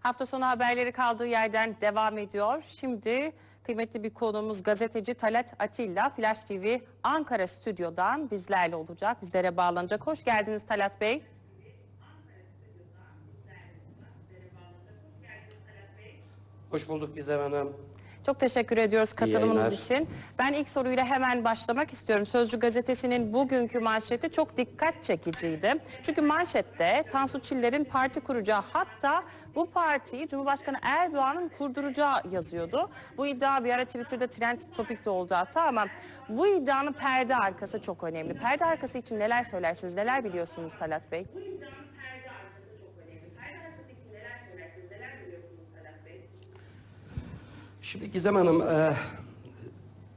Hafta sonu haberleri kaldığı yerden devam ediyor. Şimdi kıymetli bir konuğumuz gazeteci Talat Atilla Flash TV Ankara stüdyodan bizlerle olacak. Bizlere bağlanacak. Hoş geldiniz Talat Bey. Hoş bulduk Gizem Hanım. Çok teşekkür ediyoruz katılımınız için. Ben ilk soruyla hemen başlamak istiyorum. Sözcü gazetesinin bugünkü manşeti çok dikkat çekiciydi. Çünkü manşette Tansu Çiller'in parti kuracağı hatta bu partiyi Cumhurbaşkanı Erdoğan'ın kurduracağı yazıyordu. Bu iddia bir ara Twitter'da trend topikte oldu hatta ama bu iddianın perde arkası çok önemli. Perde arkası için neler söylersiniz, neler biliyorsunuz Talat Bey? Şimdi Gizem Hanım, e,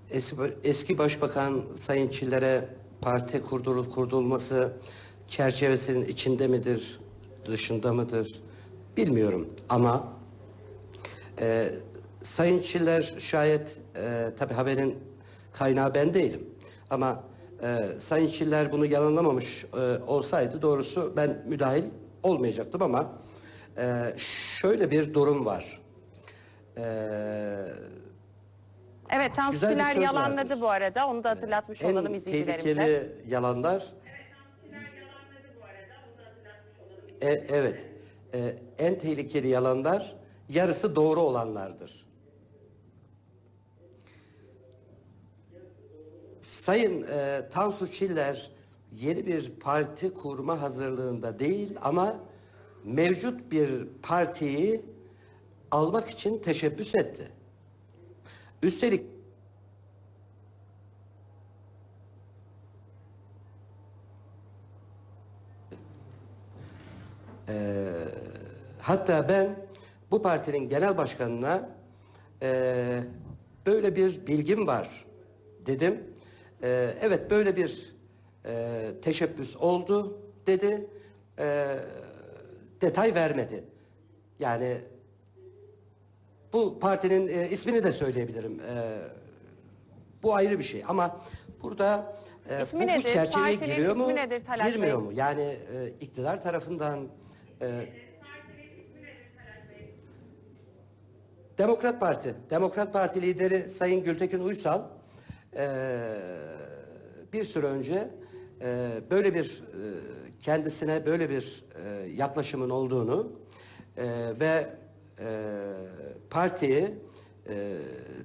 eski, eski Başbakan Sayın Çiller'e parti kurdurul, kurdurulması çerçevesinin içinde midir, dışında mıdır bilmiyorum. Ama e, Sayın Çiller şayet, e, tabi haberin kaynağı ben değilim. Ama e, Sayın Çiller bunu yalanlamamış e, olsaydı doğrusu ben müdahil olmayacaktım ama e, şöyle bir durum var. Ee, Evet Tansu Güzel bir Çiller söz yalanladı vardır. bu arada. Onu da hatırlatmış olalım en izleyicilerimize. tehlikeli yalanlar E, evet. E, en tehlikeli yalanlar yarısı doğru olanlardır. Sayın e, Tansu Çiller yeni bir parti kurma hazırlığında değil ama mevcut bir partiyi almak için teşebbüs etti. Üstelik Hatta ben bu partinin genel başkanına eee, böyle bir bilgim var dedim. Eee, evet böyle bir eee, teşebbüs oldu dedi. Eee, detay vermedi. Yani bu partinin eee, ismini de söyleyebilirim. Eee, bu ayrı bir şey ama burada İsmi bu, bu nedir? çerçeveye Partinin giriyor mu? ismi nedir Talat Girmiyor Bey? mu? Yani e, iktidar tarafından e, Demokrat Parti, Demokrat Parti lideri Sayın Gültekin Uysal e, bir süre önce e, böyle bir e, kendisine böyle bir e, yaklaşımın olduğunu e, ve e, partiyi e,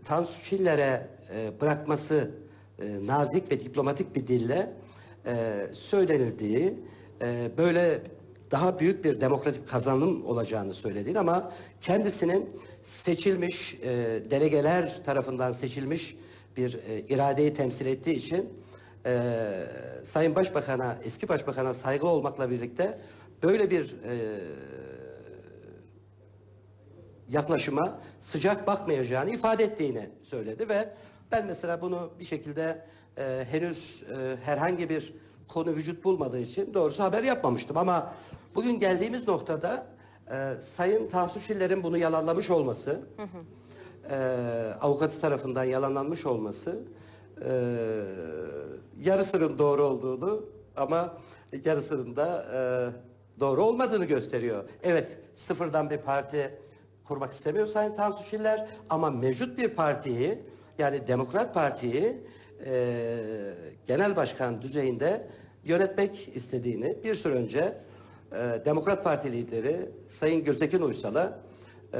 Tansu Çiller'e e, bırakması e, nazik ve diplomatik bir dille e, söylenildiği, e, böyle daha büyük bir demokratik kazanım olacağını söylediğini ama kendisinin seçilmiş, e, delegeler tarafından seçilmiş bir e, iradeyi temsil ettiği için e, Sayın Başbakan'a, eski Başbakan'a saygılı olmakla birlikte böyle bir e, yaklaşıma sıcak bakmayacağını ifade ettiğini söyledi ve ben mesela bunu bir şekilde e, henüz e, herhangi bir konu vücut bulmadığı için doğrusu haber yapmamıştım ama bugün geldiğimiz noktada e, Sayın Tansu Çiller'in bunu yalanlamış olması, e, avukatı tarafından yalanlanmış olması e, yarısının doğru olduğunu ama yarısının da e, doğru olmadığını gösteriyor. Evet sıfırdan bir parti kurmak istemiyor Sayın Tansu Çiller ama mevcut bir partiyi yani Demokrat Parti'yi e, genel başkan düzeyinde yönetmek istediğini bir süre önce e, Demokrat Parti lideri Sayın Gültekin Uysal'a e,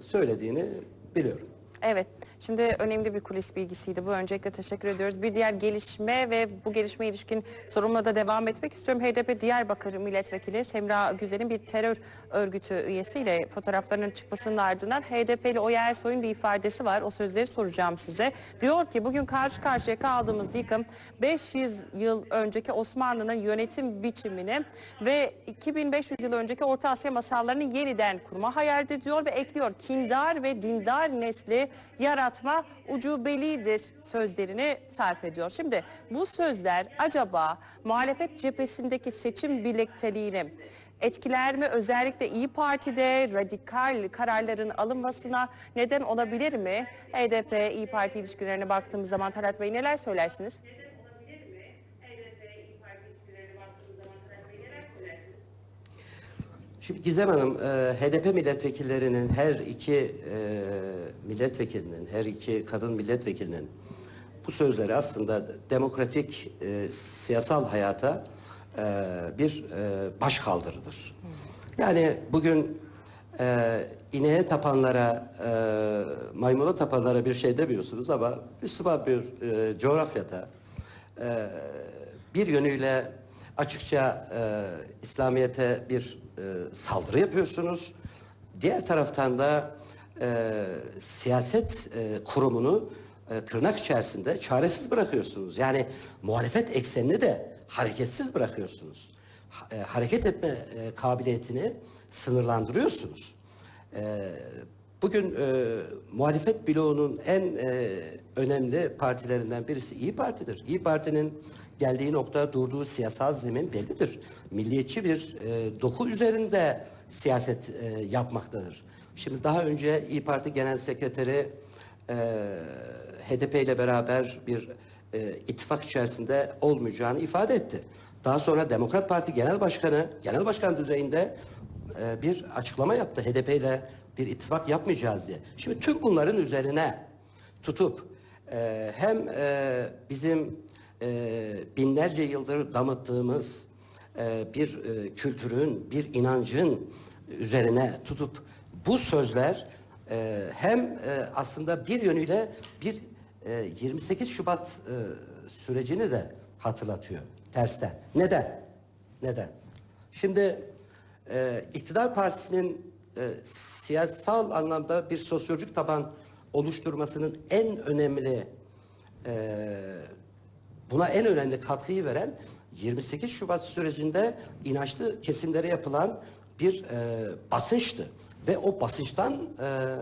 söylediğini biliyorum. Evet. Şimdi önemli bir kulis bilgisiydi bu. Öncelikle teşekkür ediyoruz. Bir diğer gelişme ve bu gelişmeye ilişkin sorumla da devam etmek istiyorum. HDP Diyarbakır Milletvekili Semra Güzel'in bir terör örgütü üyesiyle fotoğraflarının çıkmasının ardından HDP'li Oya Ersoy'un bir ifadesi var. O sözleri soracağım size. Diyor ki bugün karşı karşıya kaldığımız yıkım 500 yıl önceki Osmanlı'nın yönetim biçimini ve 2500 yıl önceki Orta Asya masallarını yeniden kurma hayaldir diyor ve ekliyor. Kindar ve dindar nesli yaratma ucubelidir sözlerini sarf ediyor. Şimdi bu sözler acaba muhalefet cephesindeki seçim birlikteliğini etkiler mi? Özellikle İyi Parti'de radikal kararların alınmasına neden olabilir mi? HDP İyi Parti ilişkilerine baktığımız zaman Talat Bey neler söylersiniz? Şimdi Gizem Hanım, e, HDP milletvekillerinin her iki e, milletvekilinin, her iki kadın milletvekilinin bu sözleri aslında demokratik e, siyasal hayata e, bir e, baş kaldırıdır. Yani bugün e, ineğe tapanlara, e, maymuna tapanlara bir şey demiyorsunuz ama Müslüman bir e, coğrafyada e, bir yönüyle açıkça e, İslamiyet'e bir e, saldırı yapıyorsunuz. Diğer taraftan da e, siyaset e, kurumunu e, tırnak içerisinde çaresiz bırakıyorsunuz. Yani muhalefet eksenini de hareketsiz bırakıyorsunuz. Ha- e, hareket etme e, kabiliyetini sınırlandırıyorsunuz. E, bugün e, muhalefet bloğunun en e, önemli partilerinden birisi İyi Parti'dir. İyi Parti'nin geldiği nokta, durduğu siyasal zemin bellidir. Milliyetçi bir e, doku üzerinde siyaset e, yapmaktadır. Şimdi daha önce İyi Parti Genel Sekreteri e, HDP ile beraber bir e, ittifak içerisinde olmayacağını ifade etti. Daha sonra Demokrat Parti Genel Başkanı, Genel Başkan düzeyinde e, bir açıklama yaptı. HDP ile bir ittifak yapmayacağız diye. Şimdi tüm bunların üzerine tutup e, hem e, bizim e, binlerce yıldır damıttığımız e, bir e, kültürün, bir inancın üzerine tutup bu sözler e, hem e, aslında bir yönüyle bir e, 28 Şubat e, sürecini de hatırlatıyor tersten. Neden? Neden? Şimdi e, iktidar partisinin e, siyasal anlamda bir sosyolojik taban oluşturmasının en önemli e, buna en önemli katkıyı veren 28 Şubat sürecinde inançlı kesimlere yapılan bir e, basınçtı. Ve o basınçtan e,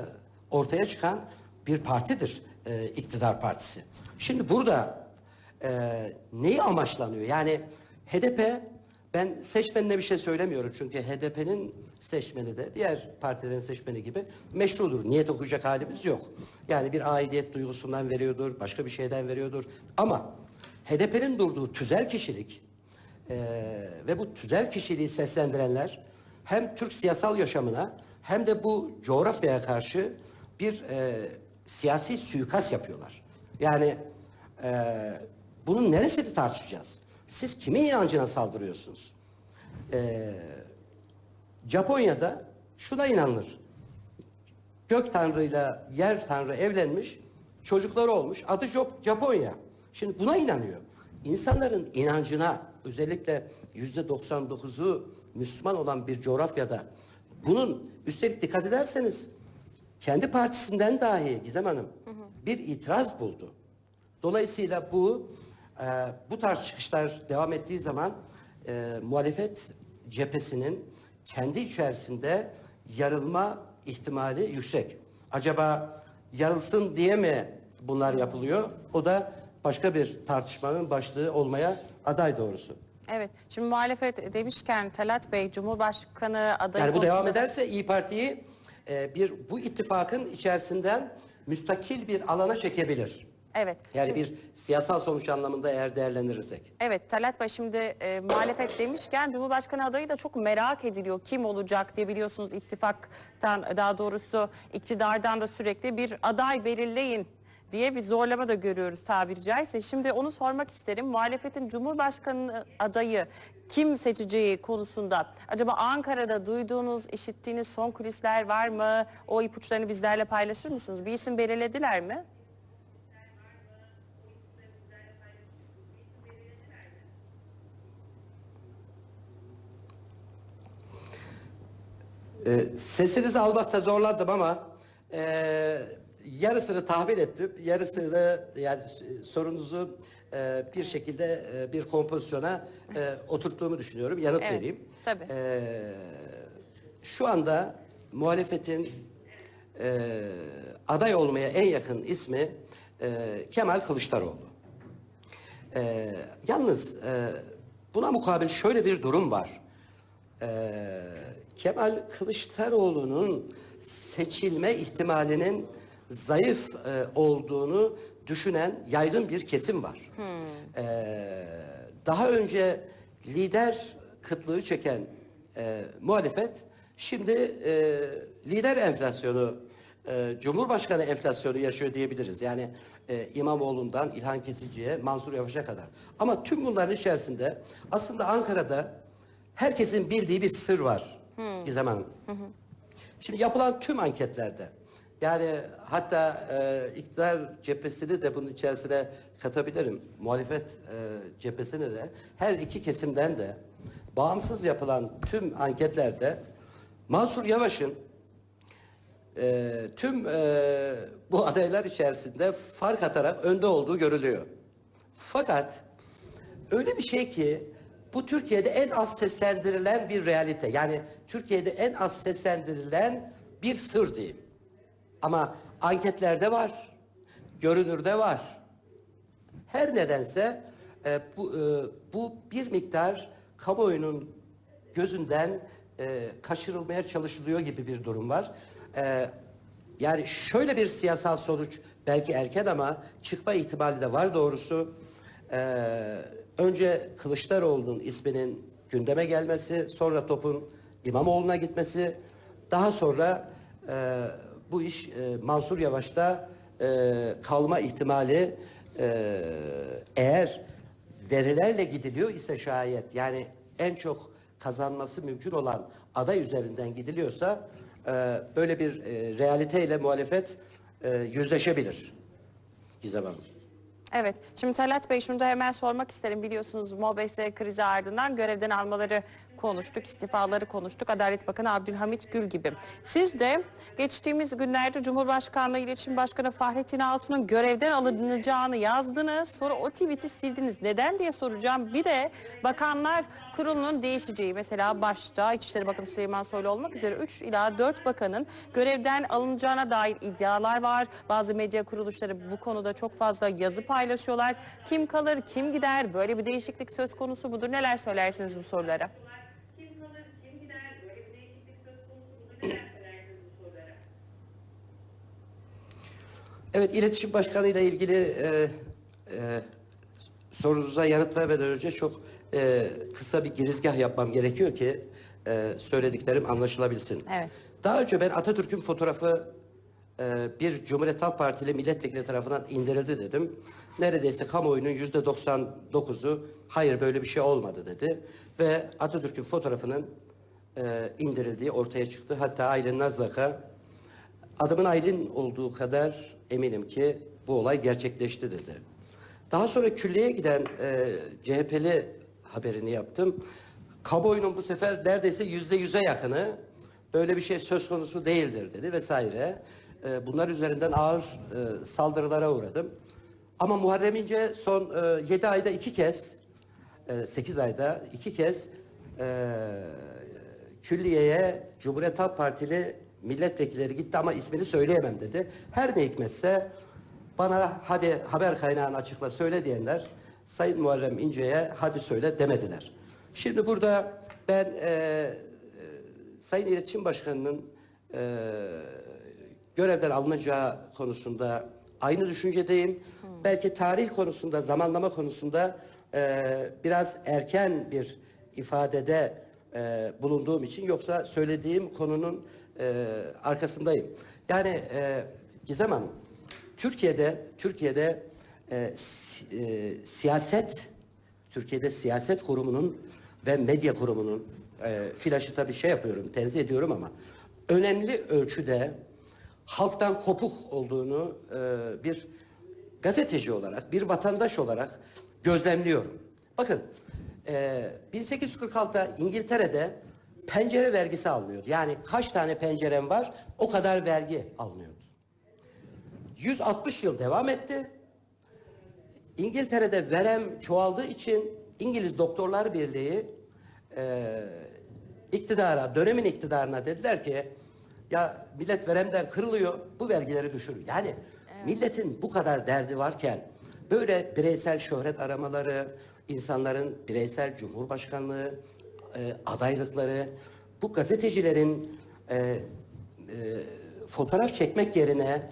ortaya çıkan bir partidir e, iktidar partisi. Şimdi burada e, neyi amaçlanıyor? Yani HDP, ben seçmenine bir şey söylemiyorum çünkü HDP'nin seçmeni de diğer partilerin seçmeni gibi meşrudur. Niyet okuyacak halimiz yok. Yani bir aidiyet duygusundan veriyordur, başka bir şeyden veriyordur. Ama HDP'nin durduğu tüzel kişilik eee, ve bu tüzel kişiliği seslendirenler hem Türk siyasal yaşamına hem de bu coğrafyaya karşı bir eee, siyasi suikast yapıyorlar. Yani eee, bunun neresini tartışacağız? Siz kimin inancına saldırıyorsunuz? Eee, Japonya'da şuna inanılır. Gök tanrıyla yer tanrı evlenmiş, çocukları olmuş. Adı Jap- Japonya. Şimdi buna inanıyor. İnsanların inancına özellikle yüzde 99'u Müslüman olan bir coğrafyada bunun üstelik dikkat ederseniz kendi partisinden dahi Gizem Hanım bir itiraz buldu. Dolayısıyla bu e, bu tarz çıkışlar devam ettiği zaman e, muhalefet cephesinin kendi içerisinde yarılma ihtimali yüksek. Acaba yarılsın diye mi bunlar yapılıyor? O da başka bir tartışmanın başlığı olmaya aday doğrusu. Evet. Şimdi muhalefet demişken Talat Bey Cumhurbaşkanı adayı Yani bu devam ederse İyi Parti'yi e, bir bu ittifakın içerisinden müstakil bir alana çekebilir. Evet. Yani Şimdi- bir siyasal sonuç anlamında eğer değerlendirirsek. Evet Talat Bey şimdi e, muhalefet demişken Cumhurbaşkanı adayı da çok merak ediliyor. Kim olacak diye biliyorsunuz ittifaktan daha doğrusu iktidardan da sürekli bir aday belirleyin diye bir zorlama da görüyoruz tabiri caizse. Şimdi onu sormak isterim. Muhalefetin Cumhurbaşkanı adayı kim seçeceği konusunda acaba Ankara'da duyduğunuz, işittiğiniz son kulisler var mı? O ipuçlarını bizlerle paylaşır mısınız? Bir isim belirlediler mi? Ee, sesinizi almakta zorlandım ama e, yarısını tahmin ettim, yarısını yani sorunuzu e, bir şekilde e, bir kompozisyona e, oturttuğumu düşünüyorum. Yanıt Evet, vereyim. tabii. Ee, şu anda muhalefetin e, aday olmaya en yakın ismi e, Kemal Kılıçdaroğlu. Ee, yalnız e, buna mukabil şöyle bir durum var. Ee, Kemal Kılıçdaroğlu'nun seçilme ihtimalinin zayıf e, olduğunu düşünen yaygın bir kesim var. Ee, daha önce lider kıtlığı çeken e, muhalefet Şimdi e, lider enflasyonu, e, Cumhurbaşkanı enflasyonu yaşıyor diyebiliriz. Yani e, İmamoğlu'ndan İlhan Kesici'ye, Mansur Yavaş'a kadar. Ama tüm bunların içerisinde aslında Ankara'da herkesin bildiği bir sır var Gizem Hanım. Şimdi yapılan tüm anketlerde yani hatta e, iktidar cephesini de bunun içerisine katabilirim. Muhalefet e, cephesini de her iki kesimden de bağımsız yapılan tüm anketlerde Mansur Yavaş'ın e, tüm e, bu adaylar içerisinde fark atarak önde olduğu görülüyor. Fakat öyle bir şey ki bu Türkiye'de en az seslendirilen bir realite. Yani Türkiye'de en az seslendirilen bir sır diyeyim. Ama anketlerde var, görünürde var. Her nedense e, bu, e, bu bir miktar kamuoyunun gözünden e, kaçırılmaya çalışılıyor gibi bir durum var. E, yani şöyle bir siyasal sonuç belki erken ama çıkma ihtimali de var doğrusu. E, önce Kılıçdaroğlu'nun isminin gündeme gelmesi, sonra topun İmamoğlu'na gitmesi, daha sonra e, bu iş e, Mansur Yavaş'ta e, kalma ihtimali e, eğer verilerle gidiliyor ise şayet yani en çok kazanması mümkün olan aday üzerinden gidiliyorsa e, böyle bir e, realiteyle muhalefet e, yüzleşebilir. Gizem Hanım. Evet. Şimdi Talat Bey şunu da hemen sormak isterim. Biliyorsunuz MOBES krizi ardından görevden almaları konuştuk, istifaları konuştuk. Adalet Bakanı Abdülhamit Gül gibi. Siz de geçtiğimiz günlerde Cumhurbaşkanlığı İletişim Başkanı Fahrettin Altun'un görevden alınacağını yazdınız. Sonra o tweet'i sildiniz. Neden diye soracağım. Bir de bakanlar kurulunun değişeceği mesela başta İçişleri Bakanı Süleyman Soylu olmak üzere 3 ila 4 bakanın görevden alınacağına dair iddialar var. Bazı medya kuruluşları bu konuda çok fazla yazı paylaşıyorlar. Kim kalır, kim gider? Böyle bir değişiklik söz konusu mudur? Neler söylersiniz bu sorulara? Evet, iletişim başkanı ile ilgili e, e, sorunuza yanıt vermeden önce çok e, kısa bir girizgah yapmam gerekiyor ki e, söylediklerim anlaşılabilsin. Evet. Daha önce ben Atatürk'ün fotoğrafı e, bir Cumhuriyet Halk Partili milletvekili tarafından indirildi dedim. Neredeyse kamuoyunun yüzde 99'u hayır böyle bir şey olmadı dedi. Ve Atatürk'ün fotoğrafının e, indirildiği ortaya çıktı. Hatta Aylin Nazlak'a Adımın Aylin olduğu kadar eminim ki bu olay gerçekleşti dedi. Daha sonra külliyeye giden e, CHP'li haberini yaptım. Kamuoyunun bu sefer neredeyse yüzde yüze yakını böyle bir şey söz konusu değildir dedi vesaire. E, bunlar üzerinden ağır e, saldırılara uğradım. Ama Muharrem İnce son e, 7 ayda iki kez, e, 8 ayda iki kez e, külliyeye Cumhuriyet Halk Partili milletvekilleri gitti ama ismini söyleyemem dedi. Her ne hikmetse bana hadi haber kaynağını açıkla söyle diyenler Sayın Muharrem İnce'ye hadi söyle demediler. Şimdi burada ben e, e, Sayın İletişim Başkanı'nın e, görevden alınacağı konusunda aynı düşüncedeyim. Belki tarih konusunda, zamanlama konusunda e, biraz erken bir ifadede e, bulunduğum için yoksa söylediğim konunun e, arkasındayım. Yani e, Gizem Hanım, Türkiye'de Türkiye'de e, si- e, siyaset Türkiye'de siyaset kurumunun ve medya kurumunun e, flaşı tabii şey yapıyorum, tenzih ediyorum ama önemli ölçüde halktan kopuk olduğunu e, bir gazeteci olarak, bir vatandaş olarak gözlemliyorum. Bakın, e, 1846'da İngiltere'de pencere vergisi alınıyordu. Yani kaç tane pencerem var o kadar vergi alınıyordu. 160 yıl devam etti. İngiltere'de verem çoğaldığı için İngiliz Doktorlar Birliği e, iktidara, dönemin iktidarına dediler ki ya millet veremden kırılıyor, bu vergileri düşürün. Yani milletin bu kadar derdi varken böyle bireysel şöhret aramaları, insanların bireysel cumhurbaşkanlığı e, adaylıkları, bu gazetecilerin e, e, fotoğraf çekmek yerine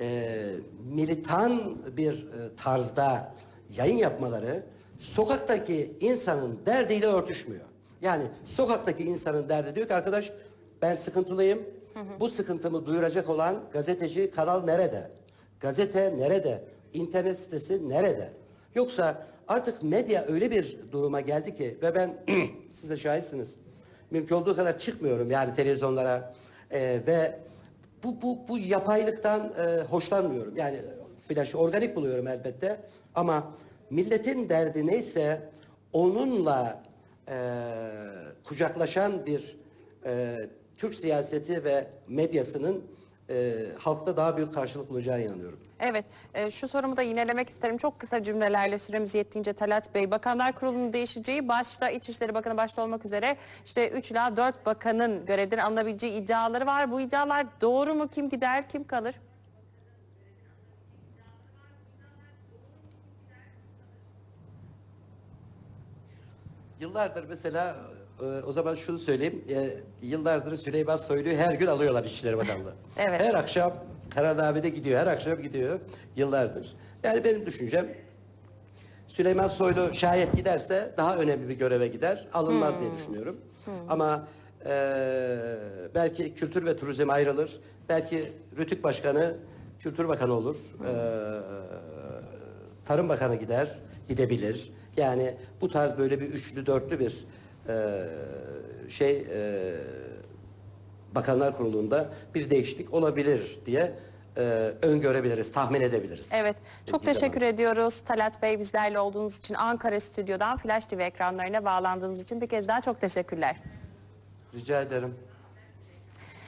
e, militan bir e, tarzda yayın yapmaları sokaktaki insanın derdiyle örtüşmüyor. Yani sokaktaki insanın derdi diyor ki arkadaş Ben sıkıntılıyım. Bu sıkıntımı duyuracak olan gazeteci kanal nerede? Gazete nerede? İnternet sitesi nerede? Yoksa artık medya öyle bir duruma geldi ki ve ben siz de şahitsiniz. Mümkün olduğu kadar çıkmıyorum yani televizyonlara Ee, ve bu, bu, bu yapaylıktan e, hoşlanmıyorum. Yani flaşı organik buluyorum elbette ama milletin derdi neyse onunla e, kucaklaşan bir e, Türk siyaseti ve medyasının e, halkta daha büyük karşılık bulacağına inanıyorum. Evet, e, şu sorumu da yinelemek isterim. Çok kısa cümlelerle süremiz yettiğince Talat Bey. Bakanlar Kurulu'nun değişeceği başta İçişleri Bakanı başta olmak üzere işte 3 ila 4 bakanın görevden alınabileceği iddiaları var. Bu iddialar doğru mu? Kim gider, kim kalır? Yıllardır mesela e, o zaman şunu söyleyeyim. e, yıllardır Süleyman Soylu'yu her gün alıyorlar İçişleri Bakanlığı. Evet. Her akşam kararnamede gidiyor. Her akşam gidiyor. Yıllardır. Yani benim düşüncem Süleyman Soylu şayet giderse daha önemli bir göreve gider. Alınmaz diye düşünüyorum. Ama e, belki Kültür ve Turizm ayrılır. Belki Rütük Başkanı Kültür Bakanı olur. E, Tarım Bakanı gider, gidebilir. Yani bu tarz böyle bir üçlü dörtlü bir e, şey e, Bakanlar Kurulu'nda bir değişiklik olabilir diye e, öngörebiliriz, tahmin edebiliriz. Evet, çok Gideceğim teşekkür ediyoruz Talat Bey bizlerle olduğunuz için. Ankara Stüdyo'dan Flash TV ekranlarına bağlandığınız için bir kez daha çok teşekkürler. Rica ederim.